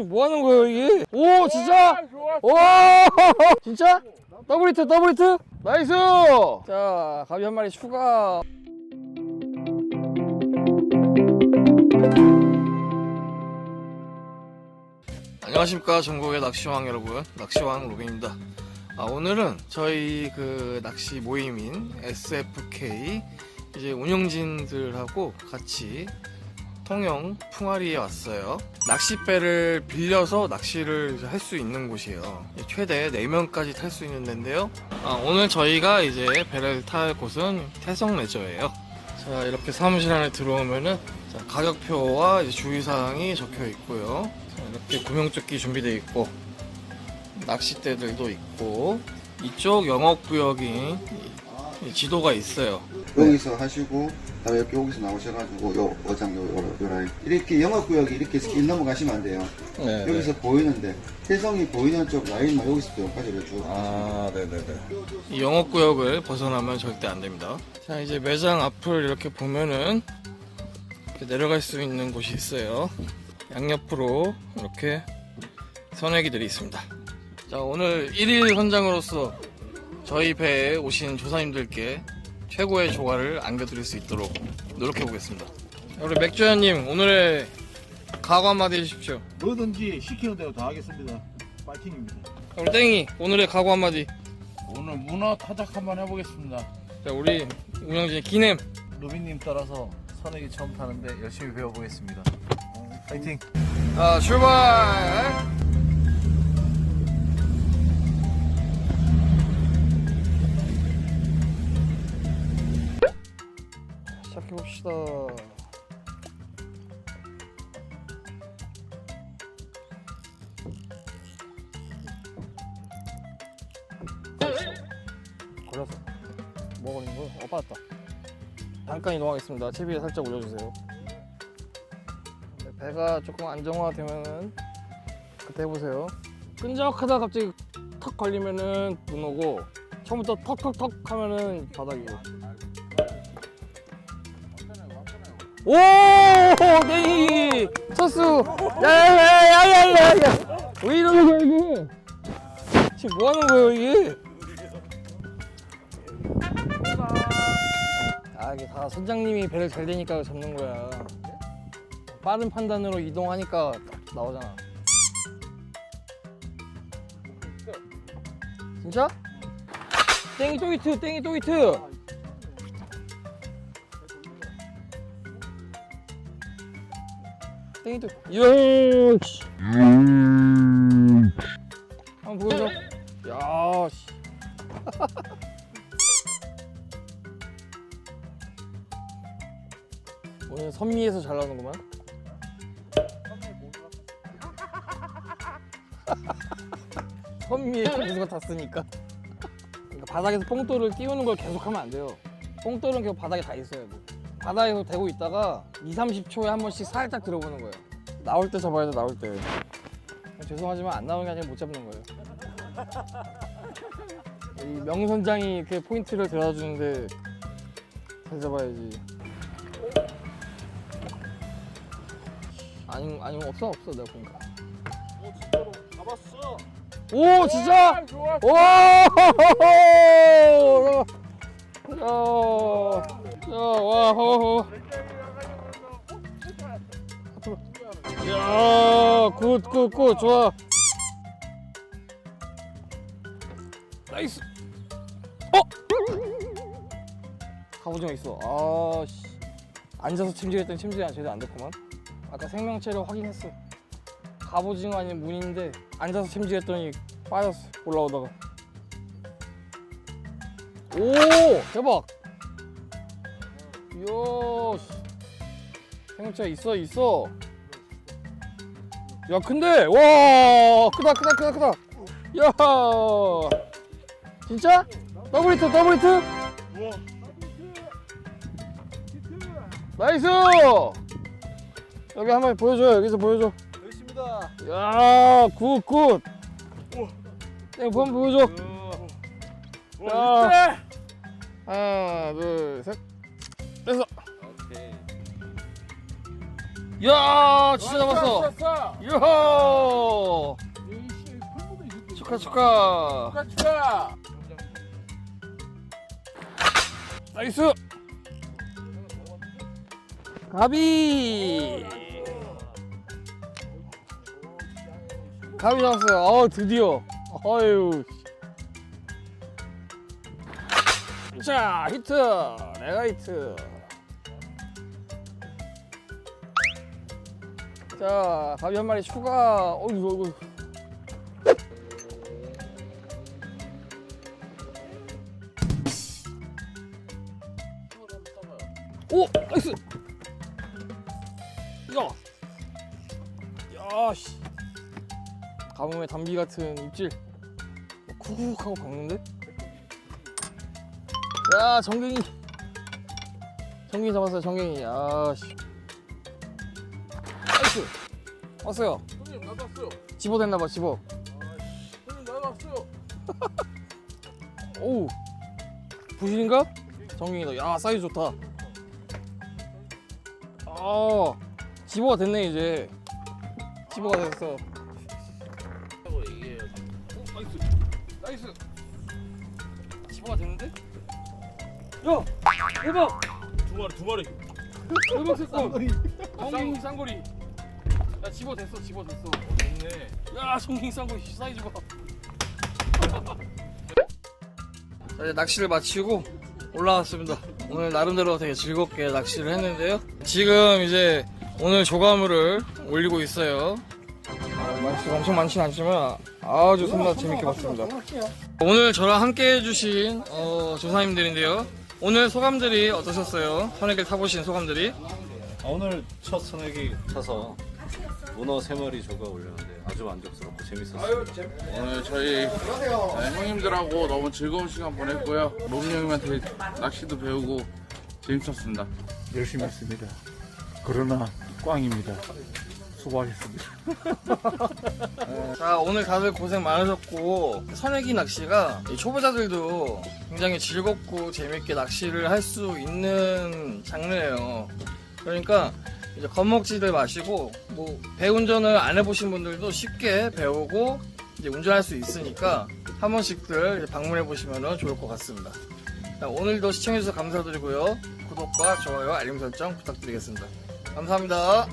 지금 뭐 하는 거예요 이게? 오 진짜? 오 진짜? 더블 히트 더블 히트 나이스 자 가비 한 마리 추가 안녕하십니까 전국의 낚시왕 여러분 낚시왕 로빈입니다 아, 오늘은 저희 그 낚시 모임인 SFK 이제 운영진들하고 같이 통영 풍아리에 왔어요. 낚싯배를 빌려서 낚시를 할 수 있는 곳이에요. 최대 4명까지 탈 수 있는 데인데요. 아, 오늘 저희가 이제 배를 탈 곳은 태성 레저예요. 자, 이렇게 사무실 안에 들어오면은 자, 가격표와 주의사항이 적혀 있고요. 자, 이렇게 구명조끼 준비되어 있고 낚싯대들도 있고 이쪽 영업구역인 지도가 있어요. 여기서 하시고 다음에 여기 여기서 나오셔가지고 요 어장 요, 요, 요 라인 이렇게 영업구역이 이렇게 길 넘어가시면 안 돼요 네, 여기서 보이는데 해성이 보이는 쪽 라인만 여기서 여기까지 쭉 아, 네네네. 이 영업구역을 벗어나면 절대 안 됩니다. 자, 이제 매장 앞을 이렇게 보면은 이렇게 내려갈 수 있는 곳이 있어요. 양옆으로 이렇게 선회기들이 있습니다. 자, 오늘 1일 선장으로서 저희 배에 오신 조사님들께 최고의 조과를 안겨드릴 수 있도록 노력해 보겠습니다. 우리 맥주현님, 오늘의 각오 한마디 해주십시오. 뭐든지 시키는 대로 다 하겠습니다. 파이팅입니다. 우리 땡이, 오늘의 각오 한마디. 오늘 문어 타작 한번 해보겠습니다. 자, 우리 운영진 기냄. 루비님 따라서 선에기 처음 타는데 열심히 배워보겠습니다. 어, 파이팅! 자, 출발! 뭐 걸린 거야? 어, 빠졌다. 잠깐 이동하겠습니다. 채비 에 살짝 올려주세요. 네, 배가 조금 안정화되면은 그때 해보세요. 끈적하다 갑자기 턱 걸리면은 문어고 처음부터 턱턱턱 하면은 바닥이고. 오, 네, 첫수. 야야야야야야야. 왜 이러는 거야 이게? 지금 뭐 하는 거예요 이게? 아 이게 다 선장님이 배를 잘 되니까 잡는 거야. 빠른 판단으로 이동하니까 딱 나오잖아. 진짜? 땡이 또 히트, 땡이 또 히트. 땡이 또. 이야, 씨. 선미에서 잘 나오는구만. 선미에 공수가 탔으니까. 그러니까 바닥에서 뽕돌을 띄우는 걸 계속하면 안 돼요. 뽕돌은 계속 바닥에 다 있어야 돼. 바닥에서 대고 있다가 2, 30초에 한 번씩 살짝 들어보는 거예요. 나올 때 잡아야 돼, 나올 때. 죄송하지만 안 나오는 게 아니라 못 잡는 거예요. 이 명선장이 그 포인트를 데려다 주는데 잘 잡아야지. 아니 아니 없어 없어 내가 보니까. 잡았어! 오 진짜? 좋아! 오! 야, 야, 와, 허, 허. 야, 굿, 굿, 굿, 좋아. 나이스. 어? 갑오징어 있어. 아, 씨. 앉아서 침질했더니 침질이 안 제대로 안 됐구만. 아까 생명체를 확인했어. 갑오징어 아닌 문인데 앉아서 침질했더니 빠졌어. 올라오다가. 오, 대박. 이야, 씨. 생명체가 있어, 있어. 야, 큰데? 와, 크다, 크다, 크다, 크다. 야, 진짜? 더블 히트, 더블 히트? 나이스! 여기 한번 보여줘, 여기서 보여줘. 열심히다! 야, 굿, 굿. 땡, 한번 보여줘. 야. 와, 하나, 둘, 셋. 됐어. 오케이. 야, 진짜 잡았어. 이야. 축하 축하 축하 축하 나이스 가비 가비 잡았어요. 어 드디어. 어휴 자 히트. 내가 히트. 자 가비 한 마리 추가. 어이구 어이구. 오 나이스. 야, 야, 씨. 가뭄에 담비 같은 입질. 쿡쿡 하고 박는데? 야, 정갱이. 정갱이 잡았어요, 정갱이. 야, 씨. 나이스. 왔어요. 형님 나도 왔어요 집어 됐나봐, 집어. 형님 나도 왔어요 오우. 부실인가? 정갱이다. 야, 사이즈 좋다. 아, 집어가 됐네, 이제. 집어가 됐어. 나이스. 나이스. 집어가 됐는데? 야! 대박! 두 마리 두 마리 대박 쌍거리. 성ging 쌍거리. 야, 집어 됐어, 집어 됐어. 좋네 야, 성ging 쌍거리 사이즈 봐. 자, 이제 낚시를 마치고 올라왔습니다. 오늘 나름대로 되게 즐겁게 낚시를 했는데요. 지금 이제 오늘 조가물을 올리고 있어요. 어, 많지, 엄청 많지는 않지만 아주 손나 재밌게 봤습니다. 오늘 저랑 함께 해주신 어, 조사님들인데요. 오늘 소감들이 어떠셨어요? 선액을 타보신 소감들이? 아, 오늘 첫 선액이 타서 문어 세 마리 조가 올렸는데 아주 만족스럽고 재밌었어요. 오늘 저희 네, 형님들하고 너무 즐거운 시간 보냈고요 로빈 형님한테 낚시도 배우고 재밌었습니다 열심히 했습니다. 그러나 꽝입니다. 수고하셨습니다. 자 오늘 다들 고생 많으셨고 선혜기 낚시가 이 초보자들도 굉장히 즐겁고 재밌게 낚시를 할 수 있는 장르예요. 그러니까 이제 겁먹지들 마시고 뭐 배운전을 안 해보신 분들도 쉽게 배우고 이제 운전할 수 있으니까 한 번씩들 방문해 보시면 좋을 것 같습니다. 자, 오늘도 시청해주셔서 감사드리고요. 구독과 좋아요 알림 설정 부탁드리겠습니다. 감사합니다